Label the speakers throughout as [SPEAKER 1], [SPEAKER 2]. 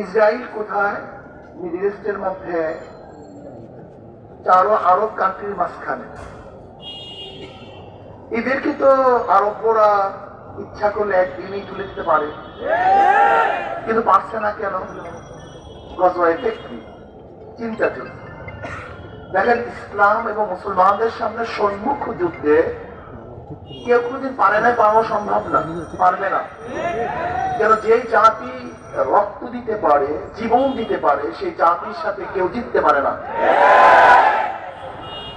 [SPEAKER 1] Israel কোথায়? Middle ইস্টের মধ্যে। চারো আরব কান্ট্রির মাঝখানে। এদেরকে তো আরবরা ইচ্ছা করলে একদিনই তুলে দিতে পারে। কিন্তু পারছে না কেন? চিন্তা চলছে। দেখেন, ইসলাম এবং মুসলমানদের সামনে সম্মুখ যুদ্ধে কেউ কোনোদিন পারে না পাওয়া সম্ভব না, পারবে না। কেন যে জাতি রক্ত দিতে পারে, জীবন দিতে পারে, সেই জাতির সাথে কেউ জিততে পারে না।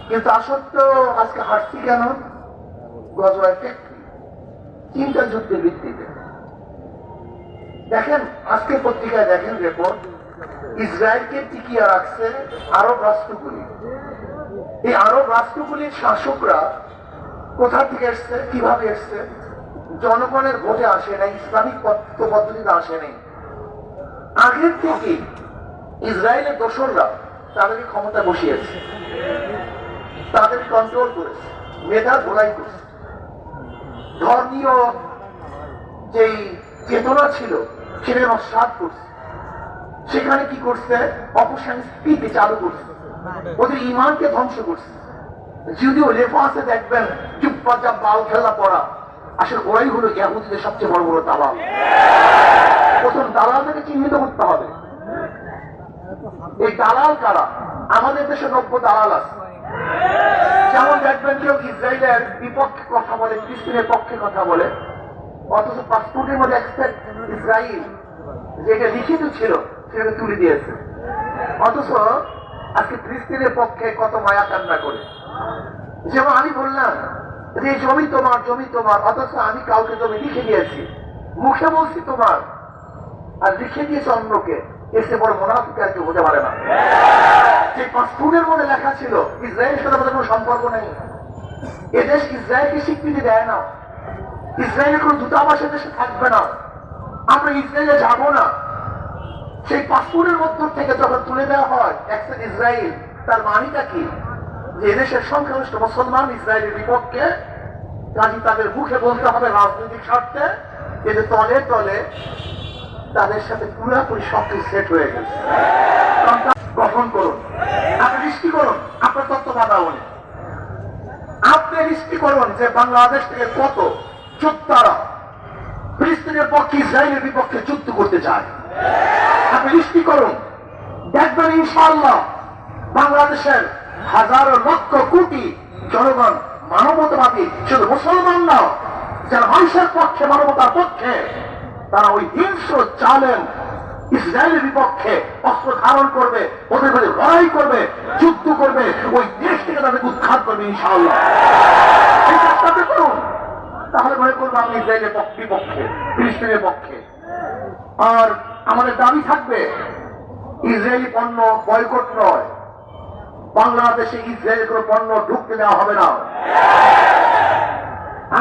[SPEAKER 1] কিন্তু আসত্য আজকে হারছি কেন? গজওয়ায় ফ্যাক্টরি চিন্তা যুদ্ধের ভিত্তিতে। দেখেন, আজকের পত্রিকায় দেখেন রেপোর্ট ইসরায়েলকে টিকিয়ে রাখছে আরব রাষ্ট্রগুলি। এই আরব রাষ্ট্রগুলির শাসকরা কোথা থেকে এসছে, কীভাবে এসছে? জনগণের ভোটে আসে নাই, ইসলামিক পদ্ধ- পদ্ধতিতে আসে নাই। আগের থেকে ইসরায়েলের দোসররা তাদেরকে ক্ষমতা বসিয়েছে। তাদের কন্ট্রোল করেছে, মেধা ধোলাই করছে। ধর্মীয় যেই চেতনা ছিল, সেটাকে নস্বাত করছে। সেখানে কি করছে? অপসংস্কৃতি চালু করছে। ওদের ইমানকে ধ্বংস করছে। যদিও লেফাসে দেখবেন চুপ্পা চাপ বাল খেলা পড়া। আসলে ওরাই হলো ইয়াহুদিদের সবচেয়ে বড় বড় দালাল। প্রথম দালালদেরকে চিহ্নিত করতে হবে? এই দালাল কারা? আমাদের দেশে নব্য দালাল আছে। যেমন দেখবেন কেউ ইসরায়েলের বিপক্ষে কথা বলে, ফিলিস্তিনের পক্ষে কথা বলে, অথচ পাসপোর্টের মধ্যে এক্সপেক্ট ইসরায়েল যেটা লিখিত ছিল সেটাকে তুলে দিয়েছে। অথচ আজকে ফিলিস্তিনের পক্ষে কত মায়া কান্না করে। যেমন আমি বললাম যে জমি তোমার জমি তোমার, অথচ আমি কাউকে জমি লিখে দিয়েছি। মুখে বলছি তোমার। আর লিখে দিয়েছে অন্যকে। এসে বড় মোনাফিক আর কেউ হতে পারে না। যে পাসপোর্টের মধ্যে লেখা ছিল, ইসরায়েলের সাথে আমাদের কোনো সম্পর্ক নেই। এদেশ ইসরায়েলকে স্বীকৃতি দেয় না। ইসরায়েলের কোনো দূতাবাস দেশে থাকবে না। আমরা ইসরায়েলে যাব না। সেই পাসপোর্টের মধ্য থেকে যখন তুলে দেওয়া হয় একজন ইসরায়েল, তার মানিটা কি? যে এদেশের সংখ্যাগরিষ্ঠ মুসলমান ইসরায়েলের বিপক্ষে কাজী তাদের মুখে বলতে হবে রাজনৈতিক স্বার্থে এদের তলে তলে তাদের সাথে পুরোপুরি সবকিছু সেট হয়ে গেছে। গঠন করুন। আপনি দৃষ্টি করুন, আপনার তত্ত্ব বাতাবনে আপনি দৃষ্টি করুন যে বাংলাদেশ থেকে কত যোদ্ধারা ফিলিস্তিনের পক্ষে ইসরায়েলের বিপক্ষে যুদ্ধ করতে চায় আপনি দৃষ্টি করুন। দেখবেন ইনশাআল্লাহ বাংলাদেশের হাজারো লক্ষ কোটি জনগণ মানবতাবাদী, শুধু মুসলমান না যারা মানুষের পক্ষে, মানবতার পক্ষে, তারা ওই হিংস্র চালেন ইসরায়েলের বিপক্ষে অস্ত্র ধারণ করবে, ওদের মধ্যে লড়াই করবে, যুদ্ধ করবে, ওই দেশ থেকে তাদেরকে উৎখাত করবে, ইনশাআল্লাহ। করুন। তাহলে মনে করব আমি ইসরায়েলের পক্ষে বিপক্ষে ফিলিস্তিনের পক্ষে। আর আমাদের দাবি থাকবে, ইসরায়েলি পণ্য বয়কট নয়। বাংলাদেশে ইসরায়েলের কোনো পণ্য ঢুকতে দেওয়া হবে না।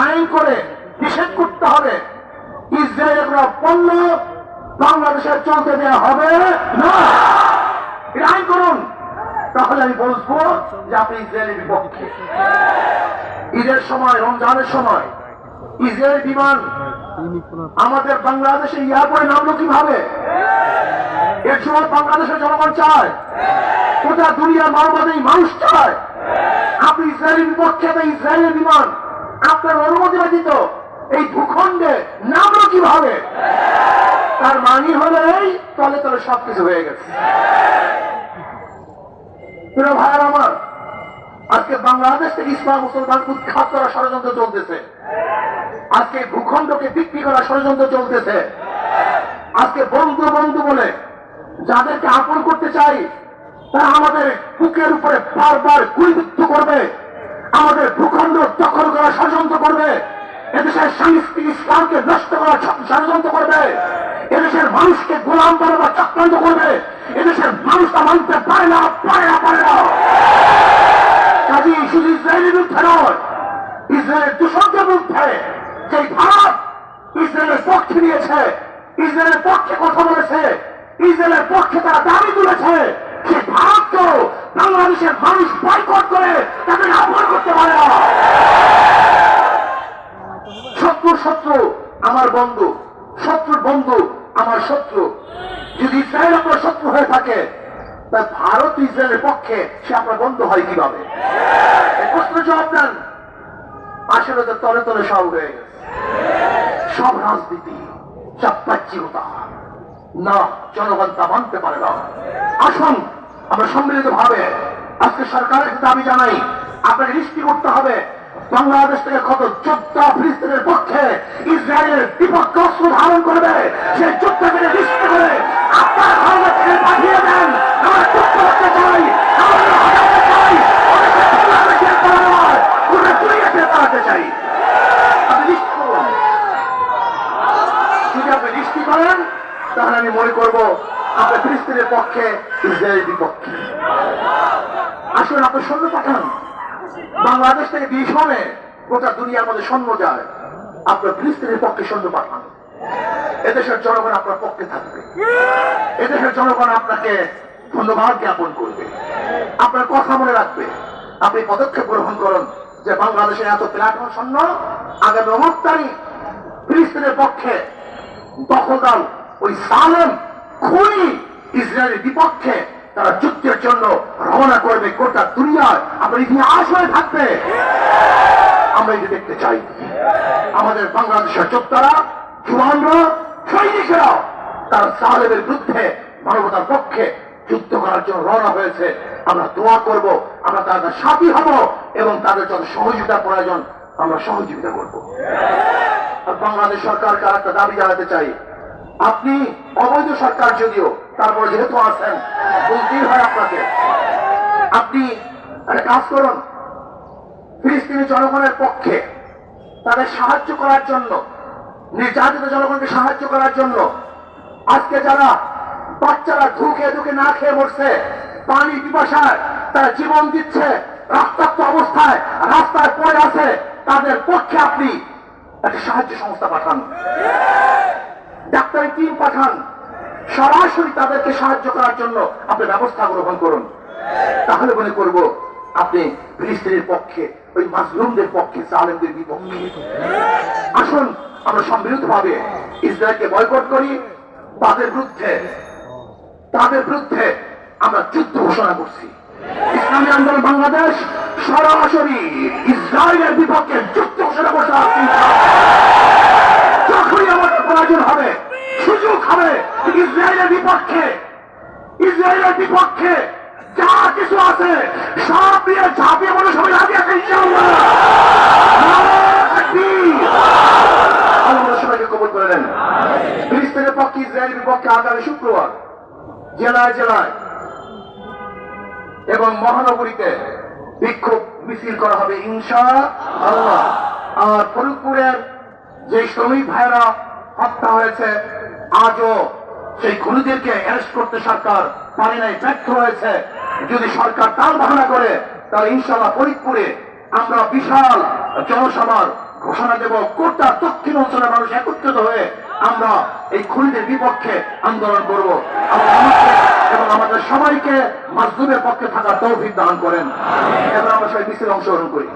[SPEAKER 1] আইন করে নিষেধ করতে হবে। ইসরায়েলের কোনো পণ্য বাংলাদেশে চলতে দেওয়া হবে না। আইন করুন। তাহলে আমি বলব যে আপনি ইসরায়েলের বিপক্ষে। ঈদের সময়, রমজানের সময় ইসরায়েল বিমান আমাদের বাংলাদেশের এয়ারপোর্টে নামলো কীভাবে? এর সময় বাংলাদেশের জনগণ চায়, গোটা দুনিয়ার মানবাদী মানুষ চায়। আপনি ইসরায়েলের বিপক্ষে ইসরায়েলের বিমান, আপনার অনুমতি ব্যতীত এই ভূখণ্ডে নামলো কীভাবে? তার মানি হলো এই, তলে তলে সবকিছু হয়ে গেছে। প্রিয় ভাইয়ার আমার, আজকে বাংলাদেশ থেকে ইসলাম মুসলমান উৎখাত করার ষড়যন্ত্র চলতেছে। আজকে ভূখণ্ডকে বিক্রি করা ষড়যন্ত্র চলতেছে। আজকে বন্ধু বন্ধু বলে যাদেরকে আপন করতে চাই, তারা আমাদের বুকের উপরে বারবার গুলিবিদ্ধ করবে। আমাদের ভূখণ্ড দখল করার ষড়যন্ত্র করবে। এদেশের সংস্কৃতি ইসলামকে নষ্ট করার ষ- ষড়যন্ত্র করবে। এদেশের মানুষকে গোলাম বানাবার চক্রান্ত করবে। এদেশের মানুষ তা মানতে পারে না পারে না পারে না। কাজী শুধু ইসরায়েলের বিরুদ্ধে নয়, ইসরায়েলের দূষণের বিরুদ্ধে। যে ভারত ইসরায়েলের পক্ষে নিয়েছে, ইসরায়েলের পক্ষে কথা বলেছে। ইসরায়েলের পক্ষে তারা দাবি তুলেছে সে ভারতকেও বাংলাদেশের মানুষ বয়কট করে তাদের আপন করতে পারে না। শত্রু শত্রু আমার বন্ধু, শত্রুর বন্ধু আমার শত্রু। যদি ইসরায়েল আপনার শত্রু হয়ে থাকে, তা ভারত ইসরায়েলের পক্ষে সে আপনার বন্ধু হয় কীভাবে? প্রশ্ন জবাব দেন। আসলে তো তলে তলে সব হয়ে গেছে। সব রাজনীতি, সব বাহ্যিকতা না, জনগণ তা মানতে পারে না। আসুন, আমরা সম্মিলিত ভাবে আজকে সরকারের দাবি জানাই, আপনাকে দৃষ্টি করতে হবে, বাংলাদেশ থেকে কত যোদ্ধা ফিলিস্তিনের পক্ষে ইসরায়েলের বিপক্ষে অস্ত্র ধারণ করবে, সেই যোদ্ধাকে দৃষ্টি করে আপনার ভারত থেকে পাঠিয়ে দেন। আমরা যুদ্ধ করতে চাই চাই তাহলে আমি মনে করব আপনি ফিলিস্তিনের পক্ষে ইসরায়েলের বিপক্ষে। আসুন আপনি সৈন্য পাঠান। বাংলাদেশ থেকে ভীষণে গোটা দুনিয়ার মধ্যে সৈন্য যায়। আপনার ফিলিস্তিনের পক্ষে সৈন্য পাঠান। এদেশের জনগণ আপনার পক্ষে থাকবে। এদেশের জনগণ আপনাকে ধন্যবাদ জ্ঞাপন করবে। আপনার কথা মনে রাখবে। আপনি পদক্ষেপ গ্রহণ করুন যে বাংলাদেশের এত প্ল্যাটফর্ম সৈন্য আগামী অমুক তারিখ ফিলিস্তিনের পক্ষে দখলদার ওই সালেম খুনি ইসরায়েলের বিপক্ষে তারা যুদ্ধের জন্য রওনা করবে গোটা দুনিয়ায়। আপনার ইতিহাস হয়ে থাকবে। আমরা এটা দেখতে চাই। আমাদের বাংলাদেশের যোদ্ধারা জুয়ানরা সৈনিকেরা, তার সালেমের বিরুদ্ধে মানবতার পক্ষে যুদ্ধ করার জন্য রওনা হয়েছে। আমরা দোয়া করব, আমরা তাদের সাথী হব এবং তাদের যত সহযোগিতা প্রয়োজন, আমরা সহযোগিতা করব। আর বাংলাদেশ সরকারকে আর একটা দাবি জানাতে চাই। আপনি অবৈধ সরকার যদিও, তারপর যেহেতু আছেন বলতেই হয় আপনাকে। আপনি একটা কাজ করুন, ফিলিস্তিনি জনগণের পক্ষে তাদের সাহায্য করার জন্য, নির্যাতিত জনগণকে সাহায্য করার জন্য, আজকে যারা বাচ্চারা ধুকে ধুকে না খেয়ে মরছে, পানি পিপাসায় তারা জীবন দিচ্ছে রক্তাক্ত অবস্থায়, রাস্তায় পড়ে আছে, তাদের পক্ষে আপনি একটা সাহায্য সংস্থা পাঠান। ডাক্তারি টিম পাঠান। সরাসরি তাদেরকে সাহায্য করার জন্য আপনি ব্যবস্থা গ্রহণ করুন। তাহলে মনে করব আপনি ফিলিস্তিনের পক্ষে, ওই মাসলুমদের পক্ষে সালেমদের বিপক্ষে। আসুন, আমরা সম্মিলিত ভাবে ইসরায়েলকে বয়কট করি। তাদের বিরুদ্ধে তাদের বিরুদ্ধে আমরা যুদ্ধ ঘোষণা করছি। ইসলামী আন্দোলন বাংলাদেশ সরাসরি ইসরায়েলের বিপক্ষে যুদ্ধ ঘোষণা করতে আমার প্রয়োজন হবে। সুযোগ হবে। ইসরায়েলের বিপক্ষে। ইসরায়েলের বিপক্ষে যা কিছু আছে, সব দিয়ে ঝাঁপিয়ে মনে সবাই আগে আছে শুক্রবার জেলায় জেলায় এবং মহানগরীতে বিক্ষোভ মিছিল করা হবে আর ফরিদপুরের যে শ্রমিক ভাইরা হত্যা হয়েছে, আজও সেই খুনিদেরকে অ্যারেস্ট করতে সরকার পারে নাই, ব্যর্থ হয়েছে। যদি সরকার তাল বাহানা করে, তাহলে ইনশাল্লাহ ফরিদপুরে আমরা বিশাল জনসভার ঘোষণা দেব। গোটা দক্ষিণ অঞ্চলের মানুষ একত্রিত হয়ে আমরা এই খুনিদের বিপক্ষে আন্দোলন করব। এবং আমাদের সবাইকে মাজলুমের পক্ষে থাকার তৌফিক দান করেন। এবং আমরা সবাই মিছিল অংশগ্রহণ করি।